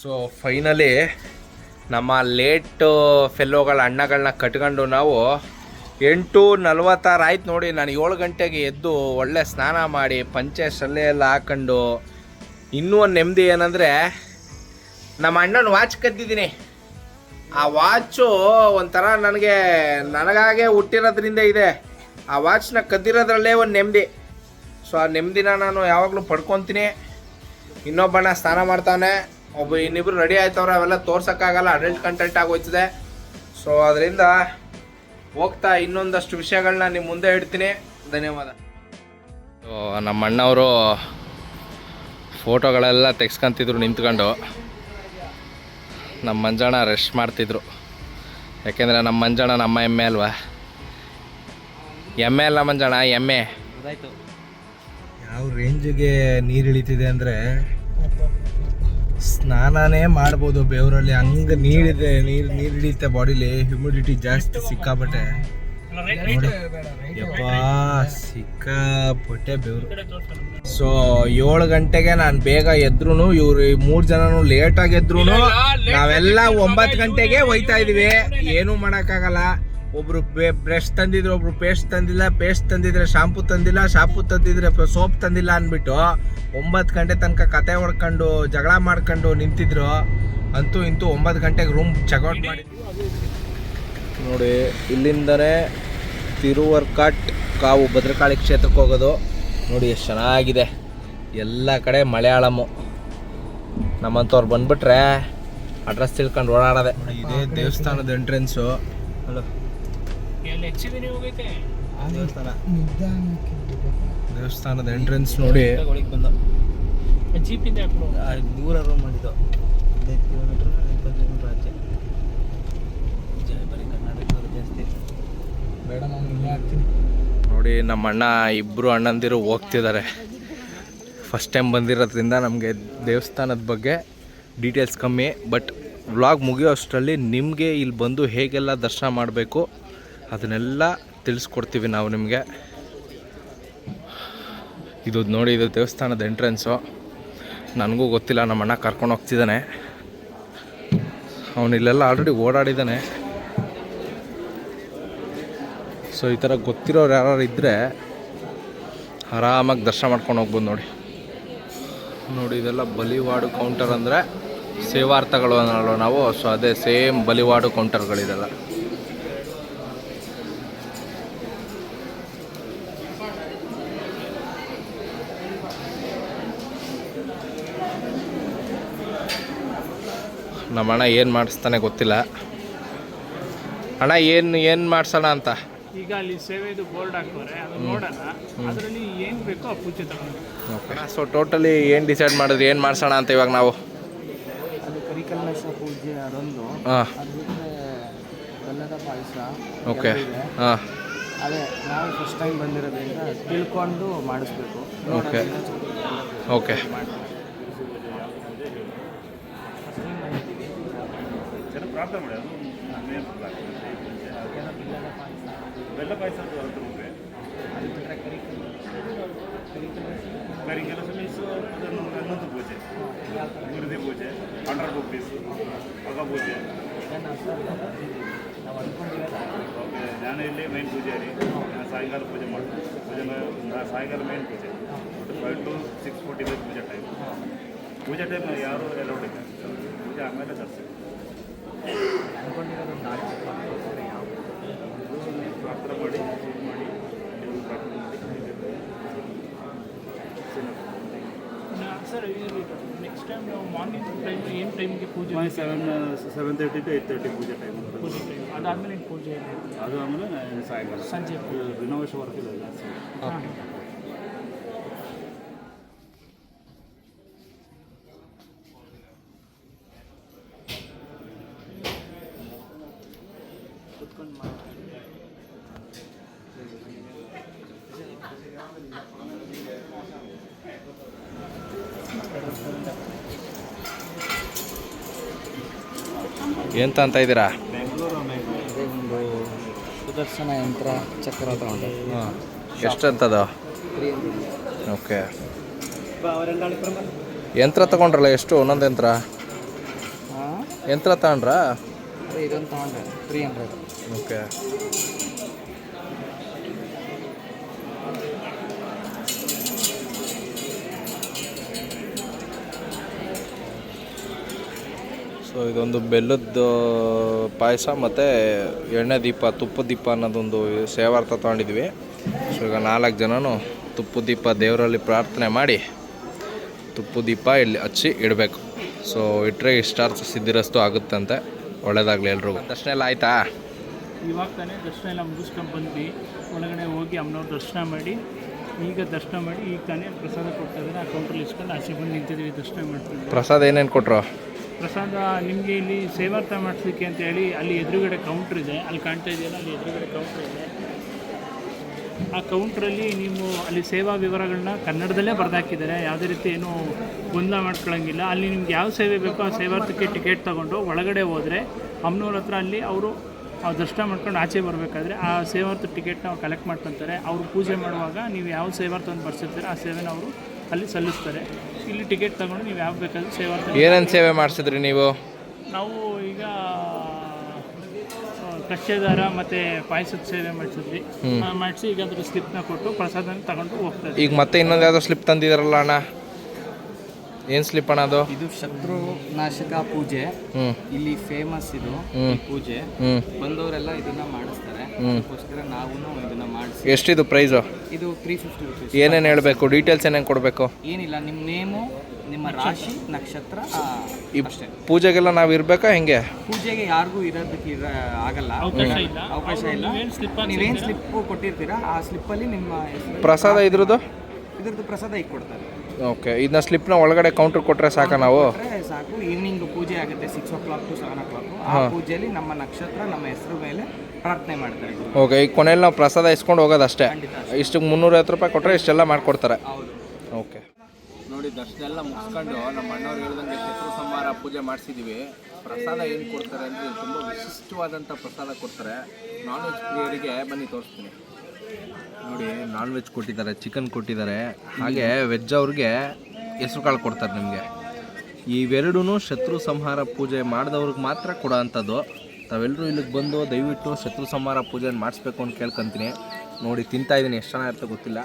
So finally ನಮ್ಮ late ಫೆಲ್ಲೋಗಳ ಅಣ್ಣಗಳನ್ನ ಕಟ್ಕೊಂಡು ನಾವು ಎಂಟು ನಲ್ವತ್ತಾರು ಆಯ್ತು ನೋಡಿ, ನಾನು ಏಳು ಗಂಟೆಗೆ ಎದ್ದು ಒಳ್ಳೆ ಸ್ನಾನ ಮಾಡಿ, ಪಂಚೆ ಸಲ್ಲೆ ಎಲ್ಲ ಹಾಕೊಂಡು, ಇನ್ನೂ ಒಂದು ನೆಮ್ಮದಿ ಏನಂದರೆ, ನಮ್ಮ ಅಣ್ಣನ ವಾಚ್ ಕದ್ದಿದ್ದೀನಿ. ಆ ವಾಚು ಒಂಥರ ನನಗೆ, ನನಗಾಗೆ ಹುಟ್ಟಿರೋದ್ರಿಂದ ಇದೆ. ಆ ವಾಚ್ನ ಕದ್ದಿರೋದ್ರಲ್ಲೇ ಒಂದು ನೆಮ್ಮದಿ. ಸೊ ಆ ನೆಮ್ಮದಿನ ನಾನು ಯಾವಾಗಲೂ ಪಡ್ಕೊತೀನಿ. ಇನ್ನೊಬ್ಬಣ್ಣ ಸ್ನಾನ ಮಾಡ್ತಾನೆ. ಒಬ್ಬ ಇನ್ನಿಬ್ರು ರೆಡಿ ಆಯ್ತವ್ರೆ ಅವೆಲ್ಲ ತೋರ್ಸೋಕ್ಕಾಗಲ್ಲ ಅಡಲ್ಟ್ ಕಂಟೆಂಟ್ ಆಗೋಯ್ತದೆ ಸೊ ಅದರಿಂದ ಹೋಗ್ತಾ ಇನ್ನೊಂದಷ್ಟು ವಿಷಯಗಳನ್ನ ನಿಮ್ಮ ಮುಂದೆ ಇಡ್ತೀನಿ. ಧನ್ಯವಾದ. ಸೊ ನಮ್ಮ ಅಣ್ಣವರು ಫೋಟೋಗಳೆಲ್ಲ ತೆಗ್ಸ್ಕೊಂತಿದ್ರು ನಿಂತ್ಕೊಂಡು. ನಮ್ಮ ಮಂಜಣ್ಣ ರೆಸ್ಟ್ ಮಾಡ್ತಿದ್ರು. ಯಾಕೆಂದರೆ ನಮ್ಮ ಮಂಜಣ್ಣ ನಮ್ಮ ಎಮ್ಮೆ ಅಲ್ವಾ? ಎಮ್ಮೆ ಅಲ್ಲ ಮಂಜಣ್ಣ ಎಮ್ಮೆ. ಯಾವ ರೇಂಜಿಗೆ ನೀರು ಇಳಿತಿದೆ ಅಂದರೆ? ಸ್ನಾನನೇ ಮಾಡ್ಬೋದು ಬೆವರಲ್ಲಿ. ಹಂಗೆ ನೀರಿದೆ ನೀರು ನೀರು ಹಿಡಿಯುತ್ತೆ ಬಾಡಿಲಿ. ಹ್ಯುಮಿಡಿಟಿ ಜಾಸ್ತಿ ಸಿಕ್ಕಾಪಟ್ಟೆ. ಯಪ್ಪಾ ಸಿಕ್ಕಾಪಟ್ಟೆ ಬೆವರು. ಸೊ ಏಳು ಗಂಟೆಗೆ ನಾನು ಬೇಗ ಎದ್ರು ಇವ್ರು ಮೂರು ಜನನು ಲೇಟಾಗಿ ಎದ್ರು ನಾವೆಲ್ಲ ಒಂಬತ್ತು ಗಂಟೆಗೆ ಹೋಯ್ತಾ ಇದೀವಿ ಏನೂ ಮಾಡೋಕ್ಕಾಗಲ್ಲ. ಒಬ್ರು ಬ್ರಷ್ ತಂದಿದ್ರು ಒಬ್ರು ಪೇಸ್ಟ್ ತಂದಿಲ್ಲ ಪೇಸ್ಟ್ ತಂದಿದ್ರೆ ಶಾಂಪು ತಂದಿಲ್ಲ ಶಾಂಪು ತಂದಿದ್ರೆ ಸೋಪ್ ತಂದಿಲ್ಲ ಅಂದ್ಬಿಟ್ಟು ಒಂಬತ್ತು ಗಂಟೆ ತನಕ ಕತೆ ಹೊಡ್ಕೊಂಡು ಜಗಳ ಮಾಡ್ಕೊಂಡು ನಿಂತಿದ್ರು. ಅಂತೂ ಇಂತೂ ಒಂಬತ್ತು ಗಂಟೆಗೆ ರೂಮ್ ಚೆಕ್ಔಟ್ ಮಾಡಿ ನೋಡಿ ಇಲ್ಲಿಂದನೇ ತಿರುವರ್ಕಟ್ ಕಾವು ಭದ್ರಕಾಳಿ ಕ್ಷೇತ್ರಕ್ಕೆ ಹೋಗೋದು. ನೋಡಿ ಎಷ್ಟು ಚೆನ್ನಾಗಿದೆ. ಎಲ್ಲ ಕಡೆ ಮಲಯಾಳಮು ನಮ್ಮಂಥವ್ರು ಬಂದ್ಬಿಟ್ರೆ ಅಡ್ರೆಸ್ ತಿಳ್ಕೊಂಡು ಓಡಾಡೋದೆ. ಇದೇ ದೇವಸ್ಥಾನದ ಎಂಟ್ರೆನ್ಸು ದೇವಸ್ಥಾನದ ಎಂಟ್ರೆನ್ಸ್ ನೋಡಿ. ದೂರ ರೂಮ್ ಮಾಡಿದ್ದು. ಹದಿನೈದು ಕಿಲೋಮೀಟರ್ ಇಪ್ಪತ್ತು ಕಿಲೋಮೀಟರ್ ಆಚೆ. ಬರೀ ಕರ್ನಾಟಕದವ್ರು ಜಾಸ್ತಿ. ಬೇಡ ನಾನು ಇಲ್ಲೇ ಆಗ್ತೀನಿ. ನೋಡಿ ನಮ್ಮ ಅಣ್ಣ ಇಬ್ಬರು ಅಣ್ಣಂದಿರು ಹೋಗ್ತಿದ್ದಾರೆ. ಫಸ್ಟ್ ಟೈಮ್ ಬಂದಿರೋದ್ರಿಂದ ನಮಗೆ ದೇವಸ್ಥಾನದ ಬಗ್ಗೆ ಡೀಟೇಲ್ಸ್ ಕಮ್ಮಿ ಬಟ್ ವ್ಲಾಗ್ ಮುಗಿಯೋ ಅಷ್ಟರಲ್ಲಿ ನಿಮಗೆ ಇಲ್ಲಿ ಬಂದು ಹೇಗೆಲ್ಲ ದರ್ಶನ ಮಾಡಬೇಕು ಅದನ್ನೆಲ್ಲ ತಿಳಿಸ್ಕೊಡ್ತೀವಿ ನಾವು ನಿಮಗೆ. ಇದು ನೋಡಿ, ಇದು ದೇವಸ್ಥಾನದ ಎಂಟ್ರೆನ್ಸು. ನನಗೂ ಗೊತ್ತಿಲ್ಲ, ನಮ್ಮ ಅಣ್ಣ ಕರ್ಕೊಂಡು ಹೋಗ್ತಿದ್ದಾನೆ. ಅವನಿಲ್ಲೆಲ್ಲ ಆಲ್ರೆಡಿ ಓಡಾಡಿದ್ದಾನೆ. ಸೊ ಈ ಥರ ಗೊತ್ತಿರೋರು ಯಾರು ಇದ್ದರೆ ಆರಾಮಾಗಿ ದರ್ಶನ ಮಾಡ್ಕೊಂಡು ಹೋಗ್ಬೋದು ನೋಡಿ. ನೋಡಿ, ಇದೆಲ್ಲ ಬಲಿವಾಡು ಕೌಂಟರ್ ಅಂದರೆ ಸೇವಾರ್ಥಗಳು ಅನ್ನೋಲ್ಲ ನಾವು. ಸೊ ಅದೇ ಸೇಮ್ ಬಲಿವಾಡು ಕೌಂಟರ್ಗಳಿದೆಲ್ಲ ನಮ್ಮ ಅಣ್ಣ ಏನು ಮಾಡಿಸ್ತಾನೆ ಗೊತ್ತಿಲ್ಲ. ಅಣ್ಣ ಏನು ಏನು ಮಾಡಿಸೋಣ ಅಂತ? ಈಗ ಅಲ್ಲಿ ಸೇವೆದು ಬೋರ್ಡ್ ಹಾಕೋರೆ ಅದು ನೋಡೋಣ. ಅದರಲ್ಲಿ ಏನು ಬೇಕೋ ಆ ಪೂಜೆ ತಗೊಂಡು. ಸೊ ಟೋಟಲಿ ಏನು ಡಿಸೈಡ್ ಮಾಡಿದ್ರಿ ಏನು ಮಾಡಿಸೋಣ ಅಂತ ಇವಾಗ ನಾವು? ಅದು ಕರಿಕಲ್ಮೇಶ ಪೂಜೆ ಅದೊಂದು. ಬೆಲ್ಲದ ಪಾಯಸ ಓಕೆ. ಹಾಂ. ಅದೇ ನಾವು ಫಸ್ಟ್ ಟೈಮ್ ಬಂದಿರೋದ್ರಿಂದ ತಿಳ್ಕೊಂಡು ಮಾಡಿಸ್ಬೇಕು. ಓಕೆ. ಓಕೆ. ಬೆಲ್ಲ ಪಾಯಸ ರೂಪೆ ಕರಿಕೆಲ ಮೀಸು ಅದನ್ನು ಹನ್ನೊಂದು ಪೂಜೆ ಗುರುದಿ ಪೂಜೆ ಹಂಡ್ರೆಡ್ ರುಪೀಸ್ ಮಗ ಪೂಜೆ ಓಕೆ ನಾನು ಇಲ್ಲಿ ಮೈನ್ ಪೂಜಾರಿ ನಾನು ಸಾಯಂಕಾಲ ಪೂಜೆ ಮಾಡ್ತೀನಿ ಪೂಜೆ ಮಾ- ಸಾಯಂಕಾಲ ಮೈನ್ ಪೂಜೆ five to six forty five ಪೂಜೆ ಟೈಮ್ ಪೂಜೆ ಟೈಮ್ ಯಾರು ಎಲ್ಲ ಇಲ್ಲ ಪೂಜೆ ಆಮೇಲೆ ತರಿಸಿ ಪ್ರಾರ್ಥನೆ ಮಾಡಿ ಪೂಜೆ ಮಾಡಿ ದೇವ್ರಿಗೆ ಪ್ರಾರ್ಥನೆ ಮಾಡಿ ಸರ್ ನೆಕ್ಸ್ಟ್ ಟೈಮ್ ನಾವು ಮಾರ್ನಿಂಗ್ ಟೈಮ್ ಏನು ಟೈಮ್ಗೆ ಪೂಜೆ seven seven thirty to eight thirty ಪೂಜೆ ಟೈಮ್ ಪೂಜೆ ಟೈಮ್ ಅದಾದ್ಮೇಲೆ ಏನು ಪೂಜೆ ಅದು ಆಮೇಲೆ ಸಾಯಂಕಾಲ ಸಂಜೆ ರಿನೋವೇಷನ್ ವರ್ಕ್ ಇದೆ ಜಾಸ್ತಿ ಹಾಂ ಎಂತ ಅಂತ ಇದ್ದೀರಾ? ಒಂದು ಸುದರ್ಶನ ಯಂತ್ರ ಚಕ್ರ ತಗೊಂಡೆ ಹಾಂ ಎಷ್ಟಂತದು ಓಕೆ. ಯಂತ್ರ ತಗೊಂಡ್ರಲ್ಲ ಎಷ್ಟು? ಒಂದೊಂದು ಯಂತ್ರ? ಯಂತ್ರ ತಗೊಂಡ್ರಾ? ಇದೊಂದು ತಗೊಂಡ್ರೆ ತ್ರೀ ಹಂಡ್ರೆಡ್ ಓಕೆ. ಸೊ ಇದೊಂದು ಬೆಲ್ಲದ ಪಾಯಸ ಮತ್ತು ಎಣ್ಣೆ ದೀಪ ತುಪ್ಪ ದೀಪ ಅನ್ನೋದೊಂದು ಸೇವಾರ್ಥ ತೊಗೊಂಡಿದ್ವಿ. ಸೊ ಈಗ ನಾಲ್ಕು ಜನನು ತುಪ್ಪ ದೀಪ ದೇವರಲ್ಲಿ ಪ್ರಾರ್ಥನೆ ಮಾಡಿ ತುಪ್ಪ ದೀಪ ಇಲ್ಲಿ ಹಚ್ಚಿ ಇಡಬೇಕು. ಸೊ ಇಟ್ಟರೆ ಇಷ್ಟಾರ್ಥ ಸಿದ್ಧಿರಸ್ತು ಆಗುತ್ತಂತೆ. ಒಳ್ಳೇದಾಗಲಿ ಎಲ್ರಿಗೂ. ದರ್ಶನ ಎಲ್ಲ ಆಯ್ತಾ? ಇವಾಗ ತಾನೇ ದರ್ಶನ ಎಲ್ಲ ಮುಗಿಸ್ಕೊಂಡು ಬಂದ್ವಿ. ಒಳಗಡೆ ಹೋಗಿ ಅಮ್ಮನವ್ರ ದರ್ಶನ ಮಾಡಿ ಈಗ ದರ್ಶನ ಮಾಡಿ ಈಗ ತಾನೇ ಪ್ರಸಾದ ಕೊಡ್ತಾ ಇದ್ದಾರೆ ಆ ಕೌಂಟ್ರಲ್ಲಿ ಇಸ್ಕೊಂಡು ಆಚೆ ಬಂದು ನಿಂತಿದ್ದೀವಿ ದರ್ಶನ ಮಾಡ್ತೀವಿ ಪ್ರಸಾದ ಏನೇನು ಕೊಟ್ಟರು ಪ್ರಸಾದ ನಿಮಗೆ ಇಲ್ಲಿ ಸೇವಾರ್ಥ ಮಾಡಿಸ್ಲಿಕ್ಕೆ ಅಂತ ಹೇಳಿ ಅಲ್ಲಿ ಎದುರುಗಡೆ ಕೌಂಟ್ರ್ ಇದೆ. ಅಲ್ಲಿ ಕಾಣ್ತಾ ಇದೆಯಲ್ಲ, ಅಲ್ಲಿ ಎದುರುಗಡೆ ಕೌಂಟ್ರ್ ಇದೆ. ಆ ಕೌಂಟ್ರಲ್ಲಿ ನೀವು ಅಲ್ಲಿ ಸೇವಾ ವಿವರಗಳನ್ನ ಕನ್ನಡದಲ್ಲೇ ಬರೆದಾಕಿದ್ದಾರೆ ಯಾವುದೇ ರೀತಿ ಏನು ಗೊಂದಲ ಮಾಡ್ಕೊಳ್ಳೋಂಗಿಲ್ಲ ಅಲ್ಲಿ ನಿಮ್ಗೆ ಯಾವ ಸೇವೆ ಬೇಕೋ ಆ ಸೇವಾರ್ಥಕ್ಕೆ ಟಿಕೆಟ್ ತೊಗೊಂಡು ಒಳಗಡೆ ಹೋದರೆ ಅಮ್ಮನವ್ರ ಹತ್ರ ಅಲ್ಲಿ ಅವರು ಆ ದರ್ಶನ ಮಾಡ್ಕೊಂಡು ಆಚೆ ಬರಬೇಕಾದ್ರೆ ಆ ಸೇವಾರ್ಥ ಟಿಕೆಟ್ನ ಅವ್ರು ಕಲೆಕ್ಟ್ ಮಾಡ್ಕೊತಾರೆ. ಅವರು ಪೂಜೆ ಮಾಡುವಾಗ ನೀವು ಯಾವ ಸೇವಾರ್ಥವನ್ನು ಬರ್ಸಿರ್ತೀರ ಆ ಸೇವೆನ ಅವರು ಅಲ್ಲಿ ಸಲ್ಲಿಸ್ತಾರೆ. ಇಲ್ಲಿ ಟಿಕೆಟ್ ತಗೊಂಡು ನೀವು ಯಾವ ಬೇಕಾದ್ರೂ ಸೇವಾ ಏನೇನು ಸೇವೆ ಮಾಡಿಸಿದ್ರಿ ನೀವು? ನಾವು ಈಗ ಕಚೇದಾರ ಮತ್ತೆ ಮತ್ತು ಪಾಯಸದ ಸೇವೆ ಮಾಡಿಸಿದ್ವಿ. ಮಾಡಿಸಿ ಈಗ ಅದ್ರ ಸ್ಲಿಪ್ನ ಕೊಟ್ಟು ಪ್ರಸಾದನ ತಗೊಂಡು ಹೋಗ್ತಾರೆ ಈಗ ಮತ್ತೆ ಇನ್ನೊಂದು ಯಾವ್ದೋ ಸ್ಲಿಪ್ ತಂದಿದಾರಲ್ಲ ಅಣ್ಣ? ಏನು ಸ್ಲಿಪ್ ಅಣ್ಣ ಅದು? ಇದು ಶತ್ರು ನಾಶಕ ಪೂಜೆ. ಇಲ್ಲಿ ಫೇಮಸ್ ಇದು. ಈ ಪೂಜೆ. ಬಂದವರೆಲ್ಲ ಇದನ್ನ ಮಾಡಿಸ್ತಾರೆ. ಅದಕ್ಕೋಸ್ಕರ ನಾವು ಇದನ್ನ ಮಾಡಿಸಿ. ಎಷ್ಟಿದು ಪ್ರೈಸ್ ಇದು ತ್ರೀ ಫಿಫ್ಟಿ ರುಪೀಸ್ ಏನೇನು ಹೇಳಬೇಕು? ಡೀಟೇಲ್ಸ್ ಏನೇನು ಕೊಡಬೇಕು? ಏನಿಲ್ಲ ನಿಮ್ಮ ನೇಮು ನಿಮ್ಮ ರಾಶಿ ನಕ್ಷತ್ರ ಆ, ಈ ಅಷ್ಟೇ. ಪೂಜೆಗೆಲ್ಲ ನಾವು ಇರಬೇಕಾ ಹೆಂಗೆ? ಪೂಜೆಗೆ ಯಾರಿಗೂ ಇರೋದಕ್ಕೆ ಇರ ಆಗಲ್ಲ. ಅವಕಾಶ ಇಲ್ಲ. ಅವಕಾಶ ಇಲ್ಲ. ನೀವೇನು ಸ್ಲಿಪ್ ನೀವೇನು ಸ್ಲಿಪ್ ಕೊಟ್ಟಿರ್ತೀರಾ ಆ ಸ್ಲಿಪ್ಪಲ್ಲಿ ನಿಮ್ಮ ಹೆಸರು ಪ್ರಸಾದ ಇದ್ರದ್ದು? ಇದ್ರದ್ದು ಪ್ರಸಾದ ಈಗ ಕೊಡ್ತಾರೆ. ಓಕೆ ಇದನ್ನ ಸ್ಲಿಪ್ನ ಒಳಗಡೆ ಕೌಂಟ್ರ್ ಕೊಟ್ಟರೆ ಸಾಕ ನಾವು? ಕೊಟ್ರೆ ಸಾಕು. ಈವ್ನಿಂಗ್ ಪೂಜೆ ಆಗುತ್ತೆ six o'clock to seven o'clock ಆ ಪೂಜೆಯಲ್ಲಿ ನಮ್ಮ ನಕ್ಷತ್ರ ನಮ್ಮ ಹೆಸರು ಮೇಲೆ ಪ್ರಾರ್ಥನೆ ಮಾಡ್ತಾರೆ ಓಕೆ ಈಗ ಕೊನೆಯಲ್ಲಿ ನಾವು ಪ್ರಸಾದ ಇಸ್ಕೊಂಡು ಹೋಗೋದಷ್ಟೇ ಇಷ್ಟಕ್ಕೆ ಮುನ್ನೂರೈವತ್ತು ರೂಪಾಯಿ ಕೊಟ್ಟರೆ ಇಷ್ಟೆಲ್ಲ ಮಾಡಿಕೊಡ್ತಾರೆ. ಹೌದು. ಓಕೆ ನೋಡಿ ದರ್ಶನ ಎಲ್ಲ ಮುಗಿಸ್ಕೊಂಡು ನಮ್ಮ ಅಣ್ಣವ್ರು ಹೇಳ್ದಂಗೆ ಶತ್ರು ಸಂಹಾರ ಪೂಜೆ ಮಾಡಿಸಿದ್ದೀವಿ ಪ್ರಸಾದ ಏನು ಕೊಡ್ತಾರೆ ಅಂದರೆ ತುಂಬ ವಿಶಿಷ್ಟವಾದಂಥ ಪ್ರಸಾದ ಕೊಡ್ತಾರೆ. ನಾನ್ ವೆಜ್ ಪ್ರಿಯರಿಗೆ ಬನ್ನಿ ತೋರಿಸ್ತೀನಿ. ನೋಡಿ ನಾನ್ ವೆಜ್ ಕೊಟ್ಟಿದ್ದಾರೆ ಚಿಕನ್ ಕೊಟ್ಟಿದ್ದಾರೆ. ಹಾಗೆ ವೆಜ್ ಅವ್ರಿಗೆ ಹೆಸರು ಕಾಳು ಕೊಡ್ತಾರೆ ನಿಮಗೆ. ಇವೆರಡೂ ಶತ್ರು ಸಂಹಾರ ಪೂಜೆ ಮಾಡಿದವ್ರಿಗೆ ಮಾತ್ರ ಕೊಡೋ ಅಂಥದ್ದು. ತಾವೆಲ್ಲರೂ ಇಲ್ಲಿಗೆ ಬಂದು ದಯವಿಟ್ಟು ಶತ್ರು ಸಂಹಾರ ಪೂಜೆ ಮಾಡಿಸ್ಬೇಕು ಅಂತ ಕೇಳ್ಕೊತೀನಿ. ನೋಡಿ ತಿಂತಾ ಇದ್ದೀನಿ ಎಷ್ಟು ಚೆನ್ನಾಗಿರುತ್ತೆ ಗೊತ್ತಿಲ್ಲ.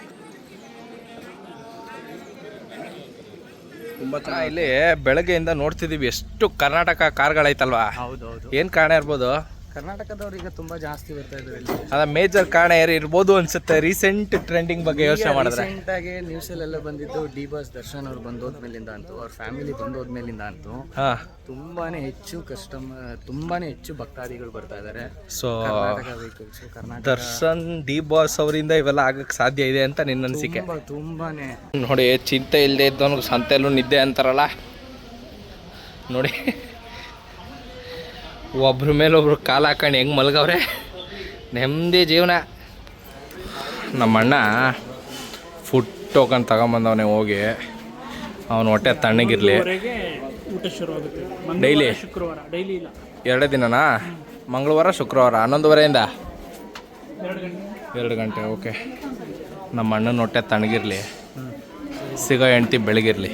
ತುಂಬ ಚೆನ್ನಾಗಿ ಇಲ್ಲಿ ಬೆಳಗ್ಗೆಯಿಂದ ನೋಡ್ತಿದ್ದೀವಿ ಎಷ್ಟು ಕರ್ನಾಟಕ ಕಾರ್ಗಳೈತಲ್ವಾ. ಹೌದು ಏನು ಕಾರಣ ಇರ್ಬೋದು? ಕರ್ನಾಟಕದವ್ರು ಈಗ ತುಂಬಾ ಜಾಸ್ತಿ ಬರ್ತಾ ಇದ್ದಾರೆ ಇಲ್ಲಿ. ಅದ ಮೇಜರ್ ಕಾರಣ ಯಾರು ಇರ್ಬೋದು ಅನ್ಸುತ್ತೆ. ರೀಸೆಂಟ್ ಟ್ರೆಂಡಿಂಗ್ ಬಗ್ಗೆ ಯೋಚನೆ ಮಾಡಿದ್ರೆ? ರೀಸೆಂಟ್ ಆಗಿ ನ್ಯೂಸ್ ಅಲ್ಲೆಲ್ಲ ಬಂದಿದ್ದು ಡಿ ಬಾಸ್ ದರ್ಶನ್ ಅವ್ರು ಬಂದೋದ್ಮೇಲಿಂದ ಅಂತೂ ಅವ್ರ ಫ್ಯಾಮಿಲಿ ಬಂದೋದ್ಮೇಲಿಂದ ಅಂತೂ ಹಾ. ತುಂಬಾನೇ ಹೆಚ್ಚು ಕಸ್ಟಮರ್ ತುಂಬಾನೇ ಹೆಚ್ಚು ಭಕ್ತಾದಿಗಳು ಬರ್ತಾ ಇದ್ದಾರೆ so Karnataka Karnataka Darshan D boss ಅವರಿಂದ ಇವೆಲ್ಲ ಆಗಕ್ಕೆ ಸಾಧ್ಯ ಇದೆ ಅಂತ ನಿನ್ನ ಅನಿಸಿಕೆ? ತುಂಬಾ ತುಂಬಾನೇ. ನೋಡಿ ಚಿಂತೆ ಇಲ್ಲದೆ ಇದ್ದವನಿಗೆ ಸಂತೆಲ್ಲೂ ನಿದ್ದೆ ಅಂತಾರಲ್ಲ? ನೋಡಿ. ಒಬ್ರ ಮೇಲೆ ಒಬ್ರು ಕಾಲು ಹಾಕೊಂಡು ಹೆಂಗೆ ಮಲಗವ್ರೆ? ನೆಮ್ಮದಿ ಜೀವನ. ನಮ್ಮಣ್ಣ ಫುಡ್ ಟೋಕನ್ ತಗೊಂಬಂದವನೇ ಹೋಗಿ ಅವನ ಹೊಟ್ಟೆ ತಣ್ಣಗಿರಲಿ. ಡೈಲಿ ಊಟ ಶುರುವಾಗುತ್ತೆ ಆಗುತ್ತೆ. ಮಂಗಳವಾರ ಶುಕ್ರವಾರ. ಡೈಲಿ ಇಲ್ಲ. ಎರಡೇ ದಿನನಾ? ಮಂಗಳವಾರ ಶುಕ್ರವಾರ? ಹನ್ನೊಂದುವರೆಯಿಂದ? ಎರಡು ಗಂಟೆ. ಎರಡು ಗಂಟೆ ಓಕೆ. ನಮ್ಮ ಅಣ್ಣನ ಹೊಟ್ಟೆ ತಣ್ಣಗಿರಲಿ. ಸಿಗೋ ಹೆಂಡ್ತಿ ಬೆಳಗಿರಲಿ.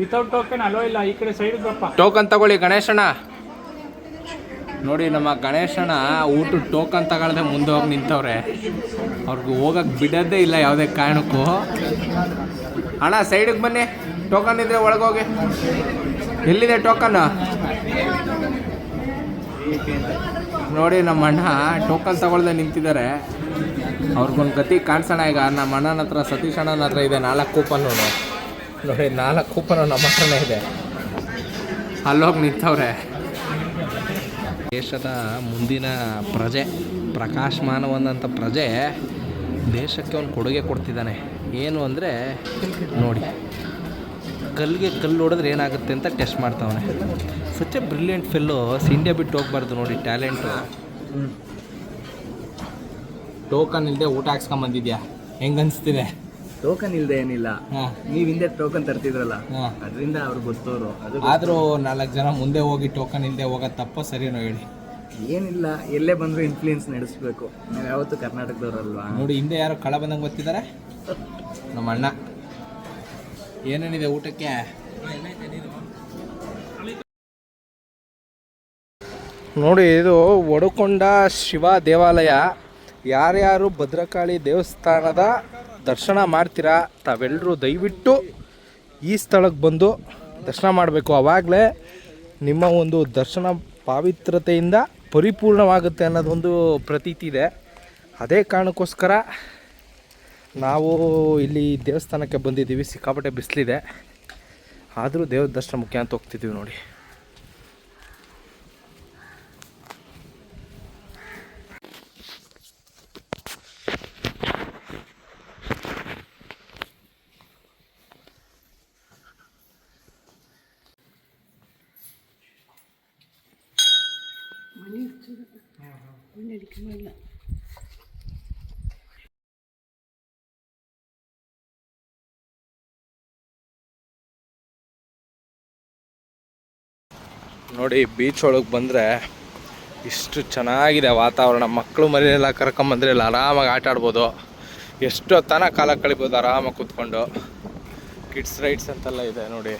ವಿತೌಟ್ ಟೋಕನ್ ಅಲೋ ಇಲ್ಲ. ಈ ಕಡೆ ಸೈಡ್ ಟೋಕನ್ ತಗೊಳ್ಳಿ ಗಣೇಶಣ್ಣ. ನೋಡಿ ನಮ್ಮ ಗಣೇಶಣ್ಣ ಊಟ ಟೋಕನ್ ತಗೊಳ್ದೆ ಮುಂದೆ ಹೋಗಿ ನಿಂತವ್ರೆ. ಅವ್ರಿಗೆ ಹೋಗಕ್ಕೆ ಬಿಡೋದೇ ಇಲ್ಲ ಯಾವುದೇ ಕಾರಣಕ್ಕೂ. ಅಣ್ಣ ಸೈಡಿಗೆ ಬನ್ನಿ. ಟೋಕನ್ ಇದ್ರೆ ಒಳಗೋಗಿ. ಎಲ್ಲಿದೆ ಟೋಕನ್ ನೋಡಿ ನಮ್ಮ ಅಣ್ಣ ಟೋಕನ್ ತಗೊಳ್ದೆ ನಿಂತಿದ್ದಾರೆ. ಅವ್ರಿಗೊಂದು ಗತಿ ಕಾಣಿಸೋಣ ಈಗ. ನಮ್ಮ ಅಣ್ಣನ ಹತ್ರ ಸತೀಶ್ ಅಣ್ಣನ ಹತ್ರ ಇದೆ ನಾಲ್ಕು ಕೂಪನ್ನು ನೋಡಿ, ನಾಲ್ಕು ಕೂಪನ್ ನಮ್ಮ ಹತ್ರನೇ ಇದೆ. ಅಲ್ಲೋಗಿ ನಿಂತವ್ರೆ. ದೇಶದ ಮುಂದಿನ ಪ್ರಜೆ ಪ್ರಕಾಶಮಾನವಾದಂಥ ಪ್ರಜೆ ದೇಶಕ್ಕೆ ಒಂದು ಕೊಡುಗೆ ಕೊಡ್ತಿದ್ದಾನೆ. ಏನು ಅಂದರೆ, ನೋಡಿ, ಕಲ್ಲಿಗೆ ಕಲ್ಲು ನೋಡಿದ್ರೆ ಏನಾಗುತ್ತೆ ಅಂತ test ಮಾಡ್ತಾವನೆ. Such a brilliant fellow India ಬಿಟ್ಟು ಹೋಗ್ಬಾರ್ದು ನೋಡಿ ಟ್ಯಾಲೆಂಟು ಟೋಕನ್ ಇಲ್ಲದೆ ಊಟ ಹಾಕ್ಸ್ಕೊಂಬಂದಿದ್ಯಾ ಹೆಂಗೆ ಅನಿಸ್ತಿದೆ? ಟೋಕನ್ ಇಲ್ದೆ ಏನಿಲ್ಲ. ನೀವ್ ಹಿಂದೆ ಟೋಕನ್ ತರ್ತಿದ್ರಲ್ಲ ಅದರಿಂದ ಅವ್ರು ಗೊತ್ತೋರು. ಅದು ಆದರೂ ನಾಲ್ಕು ಜನ ಮುಂದೆ ಹೋಗಿ ಟೋಕನ್ ಇಲ್ಲದೆ ಹೋಗೋ ತಪ್ಪ ಸರಿನೋ ಹೇಳಿ. ಏನಿಲ್ಲ ಎಲ್ಲೇ ಬಂದ್ರು ಇನ್ಫ್ಲೂಯೆನ್ಸ್ ನಡೆಸ್ಬೇಕು. ನಾವ್ ಯಾವತ್ತು ಕರ್ನಾಟಕದವ್ರಲ್ವಾ? ನೋಡಿ ಹಿಂದೆ ಯಾರು ಕಳ ಬಂದಂಗೆ ಗೊತ್ತಿದ್ದಾರೆ ನಮ್ಮ ಅಣ್ಣ ಏನೇನಿದೆ ಊಟಕ್ಕೆ? ನೋಡಿ ಇದು ಒಡಕೊಂಡ ಶಿವ ದೇವಾಲಯ. ಯಾರ್ಯಾರು ಭದ್ರಕಾಳಿ ದೇವಸ್ಥಾನದ ದರ್ಶನ ಮಾಡ್ತೀರಾ ತಾವೆಲ್ಲರೂ ದಯವಿಟ್ಟು ಈ ಸ್ಥಳಕ್ಕೆ ಬಂದು ದರ್ಶನ ಮಾಡಬೇಕು. ಆವಾಗಲೇ ನಿಮ್ಮ ಒಂದು ದರ್ಶನ ಪಾವಿತ್ರತೆಯಿಂದ ಪರಿಪೂರ್ಣವಾಗುತ್ತೆ ಅನ್ನೋದೊಂದು ಪ್ರತೀತಿ ಇದೆ. ಅದೇ ಕಾರಣಕ್ಕೋಸ್ಕರ ನಾವು ಇಲ್ಲಿ ದೇವಸ್ಥಾನಕ್ಕೆ ಬಂದಿದ್ದೀವಿ. ಸಿಕ್ಕಾಪಟ್ಟೆ ಬಿಸಿಲಿದೆ. ಆದರೂ ದೇವ್ರ ದರ್ಶನ ಮುಖ್ಯ ಅಂತ ಹೋಗ್ತಿದ್ದೀವಿ ನೋಡಿ. ನೋಡಿ ಬೀಚ್ ಒಳಗೆ ಬಂದರೆ ಇಷ್ಟು ಚೆನ್ನಾಗಿದೆ ವಾತಾವರಣ. ಮಕ್ಕಳು ಮರಿಯೆಲ್ಲ ಕರ್ಕೊಂಬಂದ್ರೆ ಇಲ್ಲಿ ಆರಾಮಾಗಿ ಆಟ ಆಡ್ಬೋದು. ಎಷ್ಟು ತನ ಕಾಲ ಕಳಿಬೋದು ಆರಾಮಾಗಿ ಕೂತ್ಕೊಂಡು. ಕಿಡ್ಸ್ ರೈಡ್ಸ್ ಅಂತೆಲ್ಲ ಇದೆ ನೋಡಿ.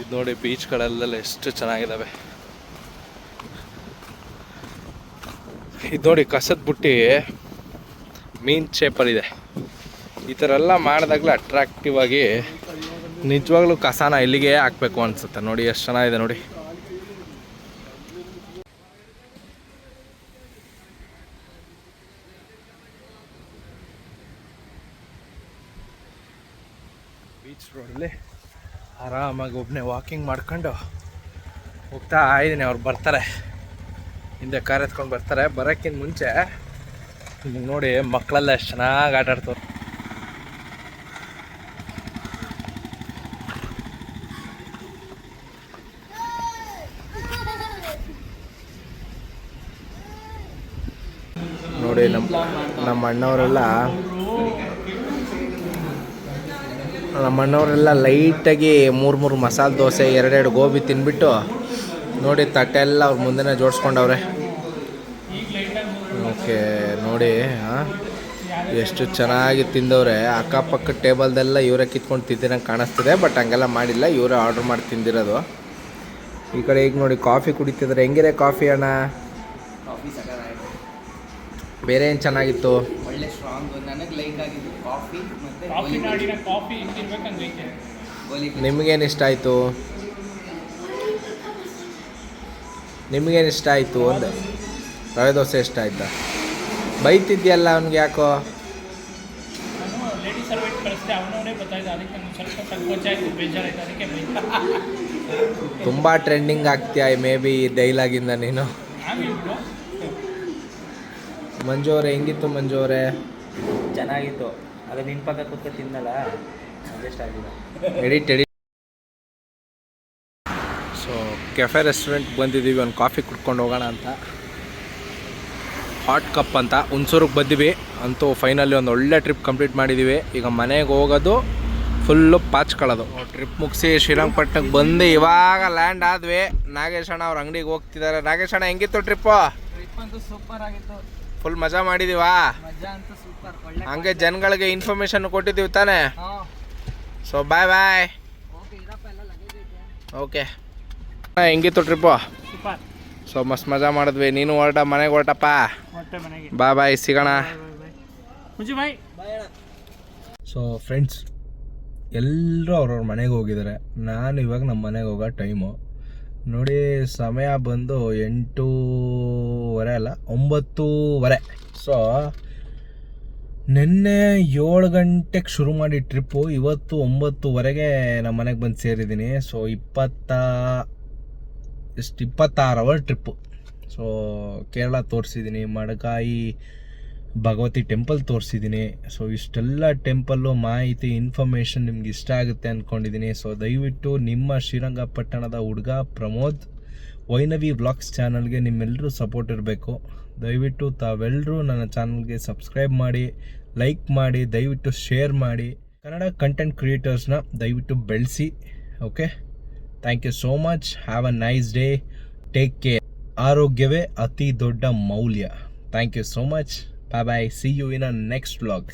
ಇದು ನೋಡಿ ಬೀಚ್ಗಳೆಲ್ಲ ಎಷ್ಟು ಚೆನ್ನಾಗಿದ್ದಾವೆ ಇದು ನೋಡಿ ಕಸದ ಬುಟ್ಟಿ, ಮೀನ್ ಇದೆ. ಈ ಥರ ಎಲ್ಲ ಮಾಡಿದಾಗಲೇ ಅಟ್ರಾಕ್ಟಿವ್ ಆಗಿ ನಿಜವಾಗ್ಲೂ ಕಸಾನ ಇಲ್ಲಿಗೆ ಹಾಕ್ಬೇಕು ಅನ್ಸುತ್ತೆ. ನೋಡಿ ಎಷ್ಟು ಚೆನ್ನಾಗಿದೆ ನೋಡಿ. ಬೀಚ್ ರೋಡಲ್ಲಿ ಆರಾಮಾಗಿ ಒಬ್ಬನೇ ವಾಕಿಂಗ್ ಮಾಡ್ಕೊಂಡು ಹೋಗ್ತಾ ಇದ್ದೀನಿ. ಅವ್ರು ಬರ್ತಾರೆ. ಹಿಂದೆ ಕಾರ್ ಎತ್ಕೊಂಡು ಬರ್ತಾರೆ. ಬರೋಕ್ಕಿಂತ ಮುಂಚೆ ನೋಡಿ ಮಕ್ಕಳೆಲ್ಲ ಎಷ್ಟು ಚೆನ್ನಾಗಿ ಆಟ ನೋಡಿ ನಮ್ಮ ನಮ್ಮ ಅಣ್ಣವರೆಲ್ಲ ನಮ್ಮ ಅಣ್ಣವರೆಲ್ಲ ಲೈಟಾಗಿ ಮೂರು ಮೂರು ಮಸಾಲೆ ದೋಸೆ, ಎರಡೆರಡು ಗೋಬಿ ತಿನ್ಬಿಟ್ಟು ನೋಡಿ ತಟ್ಟೆ ಎಲ್ಲ ಅವ್ರ ಮುಂದೆನೇ ಜೋಡಿಸ್ಕೊಂಡವ್ರೆ. ನೋಡಿ ಹಾಂ ಎಷ್ಟು ಚೆನ್ನಾಗಿ ತಿಂದವ್ರೆ. ಅಕ್ಕಪಕ್ಕ ಟೇಬಲ್ದೆಲ್ಲ ಇವರೇ ಕಿತ್ಕೊಂಡು ತಿಂದಿರಂಗೆ ಕಾಣಿಸ್ತಿದೆ ಬಟ್ ಹಂಗೆಲ್ಲ ಮಾಡಿಲ್ಲ. ಇವರೇ ಆರ್ಡ್ರ್ ಮಾಡಿ ತಿಂದಿರೋದು. ಈ ಕಡೆ ಈಗ ನೋಡಿ ಕಾಫಿ ಕುಡಿತಿದ್ರೆ ಹೆಂಗಿದೆ ಕಾಫಿ ಅಣ್ಣ? ಬೇರೆ ಏನು ಚೆನ್ನಾಗಿತ್ತು? ಒಳ್ಳೆ ಸ್ಟ್ರಾಂಗ್ ನನಗೆ ಲೈಕ್ ಆಗಿದ್ದು ಕಾಫಿ ಮತ್ತೆ ಕಾಫಿ ನಾಡಿನ ಕಾಫಿ ಹಿಂಗಿರ್ಬೇಕಂಗೈತೆ ಗೋಲಿ ನಿಮಗೇನು ಇಷ್ಟ ಆಯಿತು? ನಿಮಗೇನು ಇಷ್ಟ ಆಯಿತು? ಒಂದು ರವೆ ದೋಸೆ ಇಷ್ಟ ಆಯ್ತಾ? ಬೈತಿದ್ಯಲ್ಲ ಅವ್ನಿಗೆ ಯಾಕೋ? ನಾನು ಲೇಡಿ ಸರ್ವೆಂಟ್ ಕಳಿಸಿದೆ ಅವನವನೇ ಗೊತ್ತಾಯ್ತು ಅದಕ್ಕೆ ನಂಗೆ ಸ್ವಲ್ಪ ಸಂಕೋಚ ಆಯಿತು ಬೇಜಾರಾಯ್ತು ಅದಕ್ಕೆ ಬೈತ ತುಂಬ ಟ್ರೆಂಡಿಂಗ್ ಆಗ್ತೀಯ ಮೇ ಬಿ ಈ ಡೈಲಾಗಿಂದ ನೀನು? ಮಂಜು ಅವರೇ ಹೆಂಗಿತ್ತು ಮಂಜು ಅವರೇ ಚೆನ್ನಾಗಿತ್ತು. ಅದು ನಿನ್ ಪಕ್ಕ ಕೂತ್ಕೊ ತಿನ್ನಲ್ಲ ಅಡ್ಜಸ್ಟ್ ಆಗಿಲ್ಲ. Edit edit so cafe restaurant ಬಂದಿದ್ದೀವಿ ಒಂದು ಕಾಫಿ ಕುಡ್ಕೊಂಡು ಹೋಗೋಣ ಅಂತ. ಹಾಟ್ ಕಪ್ ಅಂತ ಹುಣಸೂರಿಗೆ ಬಂದಿವಿ. ಅಂತೂ ಫೈನಲಿ ಒಂದು ಒಳ್ಳೆ ಟ್ರಿಪ್ ಕಂಪ್ಲೀಟ್ ಮಾಡಿದ್ದೀವಿ ಈಗ ಮನೆಗೆ ಹೋಗೋದು ಫುಲ್ಲು ಪಾಚ್ಕೊಳ್ಳೋದು ಟ್ರಿಪ್ ಮುಗಿಸಿ ಶ್ರೀರಂಗಪಟ್ಟಣಕ್ಕೆ ಬಂದು ಇವಾಗ ಲ್ಯಾಂಡ್ ಆದ್ವಿ. ನಾಗೇಶ್ ಅಣ್ಣ ಅವ್ರ ಅಂಗಡಿಗೆ ಹೋಗ್ತಿದ್ದಾರೆ ನಾಗೇಶ್ ಅಣ್ಣ ಹೆಂಗಿತ್ತು ಟ್ರಿಪ್ಪು ಟ್ರಿಪ್ ಅಂತೂ ಸೂಪರ್ ಆಗಿತ್ತು. ಫುಲ್ ಮಜಾ ಮಾಡಿದೀವಾ? ಹಂಗೆ ಜನಗಳಿಗೆ ಇನ್ಫಾರ್ಮೇಶನ್ ಕೊಟ್ಟಿದ್ದೀವಿ ತಾನೇ? ಸೊ ಬಾಯ್ ಬಾಯ್ ಓಕೆ ಹೆಂಗಿತ್ತು ಟ್ರಿಪ್ಪು ಸೂಪರ್ ಸೊ ಮಸ್ತ್ ಮಜಾ ಮಾಡಿದ್ವಿ. ನೀನು ಹೊರಟ ಮನೆಗೆ ಹೊರಟಪ್ಪ. ಬಾ ಮನೆಗೆ. ಬಾಯ್. ಸಿಗೋಣ ಸೊ ಫ್ರೆಂಡ್ಸ್ ಎಲ್ಲರೂ ಅವ್ರವ್ರ ಮನೆಗೆ ಹೋಗಿದ್ದಾರೆ ನಾನು ಇವಾಗ ನಮ್ಮ ಮನೆಗೆ ಹೋಗೋ ಟೈಮು ನೋಡಿ ಸಮಯ ಬಂದು ಎಂಟೂವರೆ ಅಲ್ಲ ಒಂಬತ್ತೂವರೆ. ಸೊ ನಿನ್ನೆ ಏಳು ಗಂಟೆಗೆ ಶುರು ಮಾಡಿ ಟ್ರಿಪ್ಪು ಇವತ್ತು ಒಂಬತ್ತುವರೆಗೆ ನಮ್ಮ ಮನೆಗೆ ಬಂದು ಸೇರಿದ್ದೀನಿ. ಸೊ ಇಪ್ಪತ್ತ ಎಷ್ಟು ಇಪ್ಪತ್ತಾರು ಅವರ್ ಟ್ರಿಪ್ಪು ಸೊ ಕೇರಳ ತೋರಿಸಿದ್ದೀನಿ ಮಡಕಾಯಿ ಭಗವತಿ ಟೆಂಪಲ್ ತೋರಿಸಿದ್ದೀನಿ ಸೊ ಇಷ್ಟೆಲ್ಲ ಟೆಂಪಲ್ಲು ಮಾಹಿತಿ ಇನ್ಫಾರ್ಮೇಷನ್ ನಿಮ್ಗೆ ಇಷ್ಟ ಆಗುತ್ತೆ ಅಂದ್ಕೊಂಡಿದ್ದೀನಿ ಸೊ ದಯವಿಟ್ಟು ನಿಮ್ಮ ಶ್ರೀರಂಗಪಟ್ಟಣದ ಹುಡುಗ ಪ್ರಮೋದ್ ವೈನವಿ ವ್ಲಾಗ್ಸ್ ಚಾನಲ್ಗೆ ನಿಮ್ಮೆಲ್ಲರೂ ಸಪೋರ್ಟ್ ಇರಬೇಕು. ದಯವಿಟ್ಟು ತಾವೆಲ್ಲರೂ ನನ್ನ ಚಾನಲ್ಗೆ ಸಬ್ಸ್ಕ್ರೈಬ್ ಮಾಡಿ ಲೈಕ್ ಮಾಡಿ, ದಯವಿಟ್ಟು ಶೇರ್ ಮಾಡಿ. ಕನ್ನಡ ಕಂಟೆಂಟ್ ಕ್ರಿಯೇಟರ್ಸ್ನ ದಯವಿಟ್ಟು ಬೆಳೆಸಿ okay thank you so much have a nice day take care ಆರೋಗ್ಯವೇ ಅತಿ ದೊಡ್ಡ ಮೌಲ್ಯ. Thank you so much bye bye see you in a next vlog